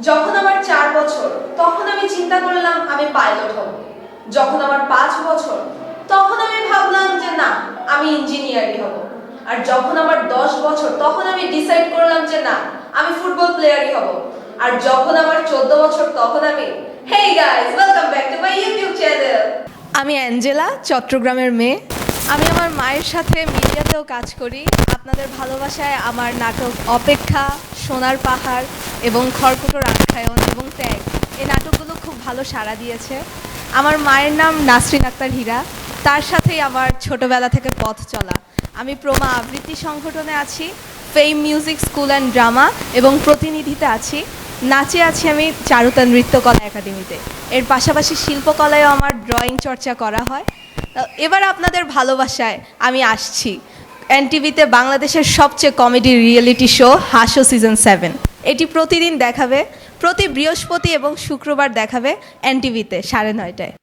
যখন আমার চার বছর, তখন আমি চিন্তা করলাম আমি পাইলট হব। যখন আমার পাঁচ বছর, তখন আমি ভাবলাম যে না, আমি ইঞ্জিনিয়ারই হব। আর যখন আমার দশ বছর, তখন আমি ডিসাইড করলাম যে না, আমি ফুটবল প্লেয়ারই হব। আর যখন আমার চোদ্দ বছর, তখন আমি hey guys welcome back to my YouTube channel আমি অ্যাঞ্জেলা, চট্টগ্রামের মেয়ে। আমি আমার মায়ের সাথে মিডিয়াতেও কাজ করি। আপনাদের ভালোবাসায় আমার নাটক অপেক্ষা, সোনার পাহাড় এবং খড়কুটোর আখ্যায়ন এবং ত্যাগ। এই নাটকগুলো খুব ভালো সাড়া দিয়েছে। আমার মায়ের নাম নাসরিন আক্তার হীরা। তার সাথেই আমার ছোটবেলা থেকে পথ চলা। আমি প্রমা আবৃত্তি সংগঠনে আছি fame music school and drama এবং প্রতিনিধিতে আছি। নাচে আছি আমি চারুতা নৃত্যকলা একাডেমিতে। এর পাশাপাশি শিল্পকলায়ও আমার ড্রয়িং চর্চা করা হয়। এবার আপনাদের ভালোবাসায় আমি আসছি। এনটিভিতে বাংলাদেশের সবচেয়ে comedy reality show Haso season seven এটি প্রতিদিন দেখাবে। প্রতি বৃহস্পতি এবং শুক্রবার দেখাবে এনটিভিতে সাড়ে নয়টায়।